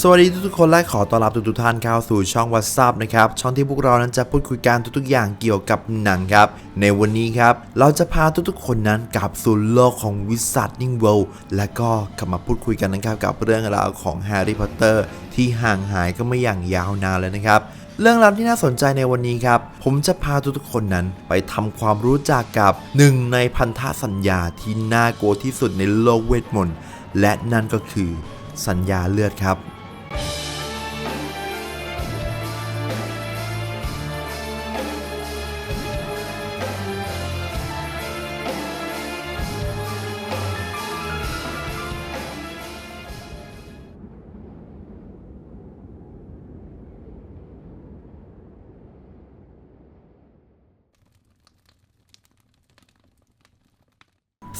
สวัสดีทุกๆคนและขอต้อนรับทุกๆท่านเข้าสู่ช่อง WhatsApp นะครับ ช่องที่พวกเรานั้นจะพูดคุยกันทุกๆอย่างเกี่ยวกับหนังครับ ในวันนี้ครับ เราจะพาทุกๆคนนั้นกลับสู่โลกของวิสัทนิ่งเวลและก็กลับมาพูดคุยกันนะครับกับเรื่องราวของแฮร์รี่พอตเตอร์ที่ห่างหายก็ไม่อย่างยาวนานเลยนะครับเรื่องราวที่น่าสนใจในวันนี้ครับ ผมจะพาทุกๆคนนั้นไปทำความรู้จักกับหนึ่งในพันธสัญญาที่น่ากลัวที่สุดในโลกเวทมนต์และนั่นก็คือสัญญาเลือดครับ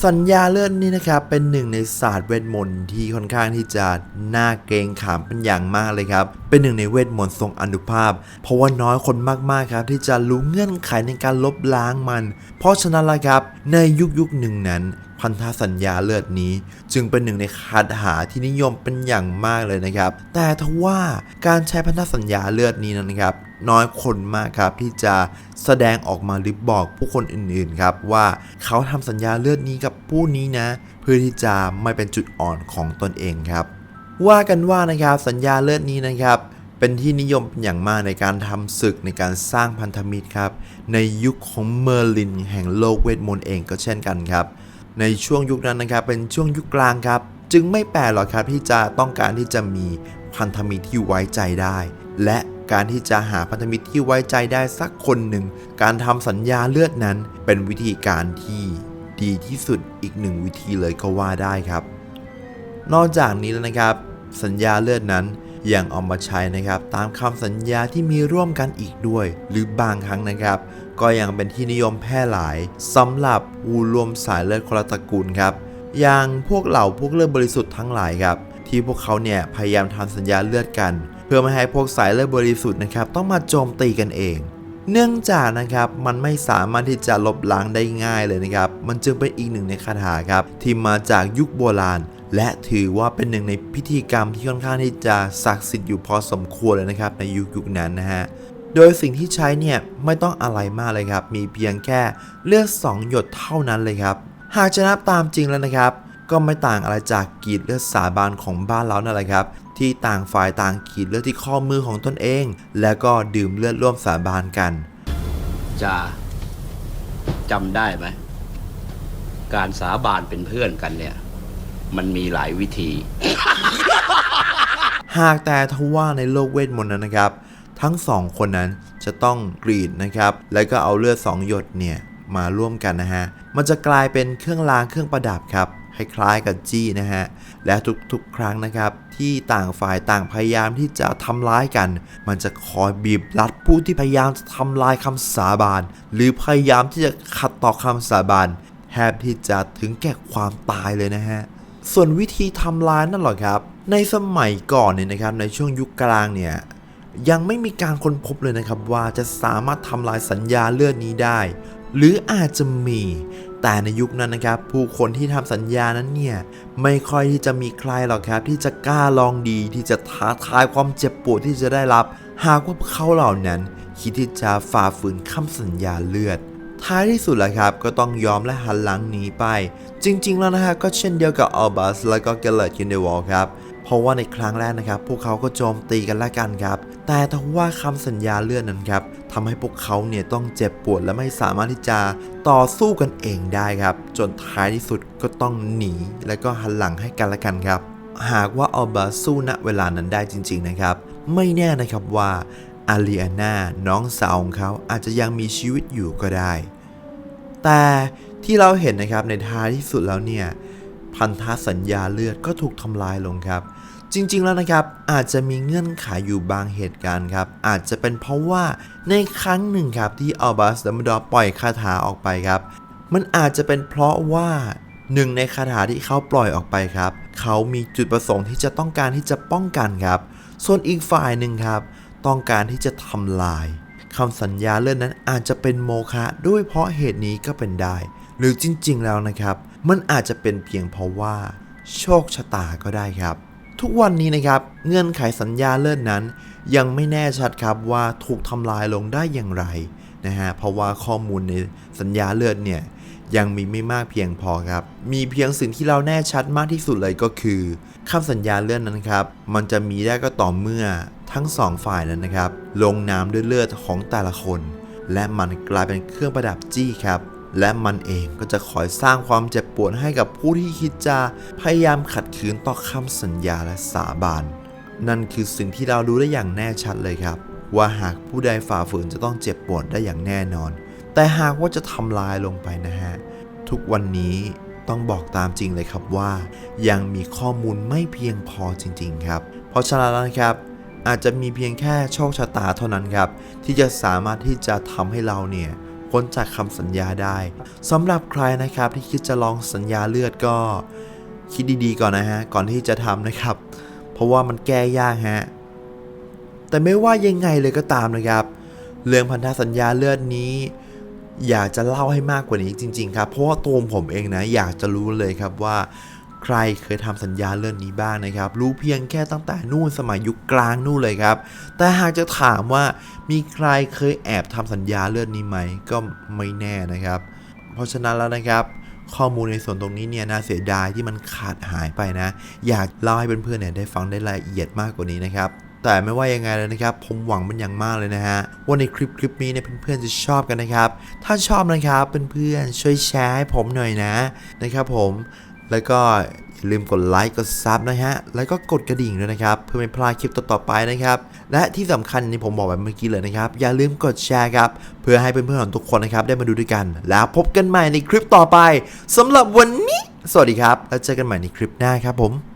สัญญาเลือดนี่นะครับเป็นหนึ่งในศาสตร์เวทมนต์ที่ค่อนข้างที่จะน่าเกรงขามเป็นอย่างมากเลยครับ เป็นหนึ่งในเวทมนต์ทรงอนุภาพ เพราะว่าน้อยคนมากๆครับที่จะรู้เงื่อนไขในการลบล้างมัน เพราะฉะนั้นละครับในยุคยุคหนึ่งนั้น พันธสัญญาเลือดนี้ จึงเป็นหนึ่งในคาถาที่นิยมเป็นอย่างมากเลยนะครับ แต่ทว่าการใช้พันธสัญญาเลือดนี้นั้นนะครับ น้อยคนมากครับที่จะแสดงออกมาหรือบอกผู้คนอื่นๆครับว่าเขาทำสัญญาเลือดนี้กับผู้นี้นะ เพื่อที่จะไม่เป็นจุดอ่อนของตนเองครับ ว่ากันว่านะครับสัญญาเลือดนี้นะครับเป็นที่นิยมเป็นอย่างมากในการทำศึกในการสร้างพันธมิตรครับ ในยุคของเมอร์ลินแห่งโลกเวทมนต์เองก็เช่นกันครับ ในช่วงยุคนั้นนะครับเป็นช่วงยุคกลางครับ จึงไม่แปลกหรอกครับที่จะต้องการที่จะมีพันธมิตรที่ไว้ใจได้ และการที่จะหาพันธมิตรที่ไว้ใจได้สักคนหนึ่ง การทำสัญญาเลือดนั้น เป็นวิธีการที่ดีที่สุดอีกหนึ่งวิธีเลยก็ว่าได้ครับ นอกจากนี้แล้วนะครับ สัญญาเลือดนั้นยังเอามาใช้นะครับ ตามคำสัญญาที่มีร่วมกันอีกด้วย หรือบางครั้งนะครับ ก็ยังเป็นที่นิยมแพร่หลายสำหรับผู้รวมสายเลือดคนละตระกูลครับ อย่างพวกเหล่าพวกเลือดบริสุทธิ์ทั้งหลายครับ ที่พวกเขาเนี่ยพยายามทำสัญญาเลือดกัน เพื่อไม่ให้พวกสายเลือดบริสุทธิ์นะครับต้องมาโจมตีกันเอง เนื่องจากนะครับมันไม่สามารถที่จะลบล้างได้ง่ายเลยนะครับ มันจึงเป็นอีกหนึ่งในคาถาครับที่มาจากยุคโบราณและถือว่าเป็นหนึ่งในพิธีกรรมที่ค่อนข้างที่จะศักดิ์สิทธิ์อยู่พอสมควรเลยนะครับในยุคยุคนั้นนะฮะ โดยสิ่งที่ใช้เนี่ยไม่ต้องอะไรมากเลยครับ มีเพียงแค่เลือด2 หยดเท่านั้นเลยครับ หากจะนับตามจริงแล้วนะครับ ก็ไม่ต่างอะไรจากกรีดเลือดสาบานของบ้านเรานั่นแหละครับ ที่ต่างฝ่ายต่างกรีดเลือดที่ข้อมือของตนเอง แล้วก็ดื่มเลือดร่วมสาบานกันจะจำได้ไหมการสาบานเป็นเพื่อนกันเนี่ย มันมีหลายวิธี หากแต่ทว่าในโลกเวทมนต์นั้นนะครับ ทั้งสองคนนั้นจะต้องกรีดนะครับ แล้วก็เอาเลือด2หยดเนี่ยมาร่วมกันนะฮะ มันจะกลายเป็นเครื่องรางเครื่องประดับครับคล้ายๆกับจี้นะฮะ และทุกๆ ครั้งนะครับ ที่ต่างฝ่ายต่างพยายามที่จะทำร้ายกัน มันจะคอยบีบรัดผู้ที่พยายามจะทำลายคำสาบาน หรือพยายามที่จะขัดต่อคำสาบานแทบที่จะถึงแก่ความตายเลยนะฮะ ส่วนวิธีทำลายนั่นหรอครับ ในสมัยก่อนเนี่ยนะครับในช่วงยุคกลางเนี่ย ยังไม่มีการค้นพบเลยนะครับว่าจะสามารถทำลายสัญญาเลือดนี้ได้ หรืออาจจะมี แต่ในยุคนั้นนะครับ ผู้คนที่ทำสัญญานั้นเนี่ย ไม่ค่อยที่จะมีใครหรอกครับ ที่จะกล้าลองดีที่จะท้าทายความเจ็บปวดที่จะได้รับ หากว่าพวกเขาเหล่านั้น คิดที่จะฝ่าฝืนคำสัญญาเลือดท้ายที่สุดแหละครับก็ต้องยอมและหันหลังหนีไป จริง ๆ แล้วนะฮะก็เช่นเดียวกับอัลบัสและก็เกลเลตกินเดวอลครับ เพราะว่าในครั้งแรกนะครับ พวกเขาก็โจมตีกันละกันครับ แต่ทว่าคำสัญญาเลื่อนนั้นครับทำให้พวกเขาเนี่ยต้องเจ็บปวดและไม่สามารถที่จะต่อสู้กันเองได้ครับ จนท้ายที่สุดก็ต้องหนี และก็หันหลังให้กันละกันครับ หากว่าอัลบัสสู้ณเวลานั้นได้จริง ๆนะครับ ไม่แน่นะครับว่าอาลีอาน่าน้องสาวของเขาอาจจะยังมีชีวิตอยู่ก็ได้ แต่ที่เราเห็นนะครับในท้ายที่สุดแล้วเนี่ยพันธสัญญาเลือดก็ถูกทำลายลงครับ จริง ๆ แล้วนะครับอาจจะมีเงื่อนไขอยู่บางเหตุการณ์ครับ อาจจะเป็นเพราะว่าในครั้งหนึ่งครับที่อัลบัสดัมดอปล่อยคาถาออกไปครับ มันอาจจะเป็นเพราะว่าหนึ่งในคาถาที่เขาปล่อยออกไปครับ เขามีจุดประสงค์ที่จะต้องการที่จะป้องกันครับ ส่วนอีกฝ่ายหนึ่งครับ ต้องการที่จะทำลายคำสัญญาเลื่อนนั้นอาจจะเป็นโมฆะด้วยเพราะเหตุนี้ก็เป็นได้ หรือจริงๆแล้วนะครับ มันอาจจะเป็นเพียงเพราะว่า โชคชะตาก็ได้ครับ ทุกวันนี้นะครับเงื่อนไขสัญญาเลิศนั้น ยังไม่แน่ชัดครับว่าถูกทำลายลงได้อย่างไรนะฮะเพราะว่าข้อมูลในสัญญาเลือดเนี่ยยังมีไม่มากเพียงพอครับ มีเพียงสิ่งที่เราแน่ชัดมากที่สุดเลยก็คือคำสัญญาเลือดนั้นครับ มันจะมีได้ก็ต่อเมื่อทั้งสองฝ่ายนั้นนะครับ ลงนามด้วยเลือดของแต่ละคน และมันกลายเป็นเครื่องประดับจี้ครับ และมันเองก็จะคอยสร้างความเจ็บปวดให้กับผู้ที่คิดจะพยายามขัดขืนต่อคำสัญญาและสาบานนั่นคือสิ่งที่เรารู้ได้อย่างแน่ชัดเลยครับ ว่าหากผู้ใดฝ่าฝืนจะต้องเจ็บปวดได้อย่างแน่นอน แต่หากว่าจะทำลายลงไปนะฮะ ทุกวันนี้ต้องบอกตามจริงเลยครับว่า ยังมีข้อมูลไม่เพียงพอจริง ๆ ครับ เพราะฉะนั้นนะครับอาจจะมีเพียงแค่โชคชะตาเท่านั้นครับ ที่จะสามารถที่จะทำให้เราเนี่ย พ้นจากคำสัญญาได้สำหรับใครนะครับที่คิดจะลองสัญญาเลือดก็คิดดีๆก่อนนะฮะก่อนที่จะทำนะครับ เพราะว่ามันแก้ยากฮะแต่ไม่ว่ายังไงเลยก็ตามนะครับ เรื่องพันธสัญญาเลือดนี้ อยากจะเล่าให้มากกว่านี้จริง ๆ ครับ เพราะว่าตัวผมเองนะอยากจะรู้เลยครับว่า ใครเคยทำสัญญาเลื่อดนี้บ้างนะครับ รู้เพียงแค่ตั้งแต่นู่นสมัยยุคกลางนู่นเลยครับ แต่หากจะถามว่ามีใครเคยแอบทำสัญญาเลื่อดนี้ไหมก็ไม่แน่นะครับ เพราะฉะนั้นแล้วนะครับข้อมูลในส่วนตรงนี้เนี่ยน่าเสียดายที่มันขาดหายไปนะ อยากเล่าให้เพื่อนๆเนี่ยได้ฟังได้ละเอียดมากกว่านี้นะครับ แต่ไม่ว่ายังไงเลยนะครับ ผมหวังเป็นอย่างมากเลยนะฮะว่าในคลิปคลิปนี้เนี่ยเพื่อนๆจะชอบกันนะครับ ถ้าชอบนะครับเพื่อนๆช่วยแชร์ให้ผมหน่อยนะนะครับผม แล้วก็อย่าลืมกดไลค์กดซับนะฮะ แล้วก็กดกระดิ่งด้วยนะครับ เพื่อไม่พลาดคลิปต่อๆไปนะครับ และที่สำคัญนี่ผมบอกแบบเมื่อกี้เลยนะครับ อย่าลืมกดแชร์ครับ เพื่อให้เพื่อนๆของทุกคนนะครับได้มาดูด้วยกัน แล้วพบกันใหม่ในคลิปต่อไปสำหรับวันนี้ สวัสดีครับ แล้วเจอกันใหม่ในคลิปหน้าครับผม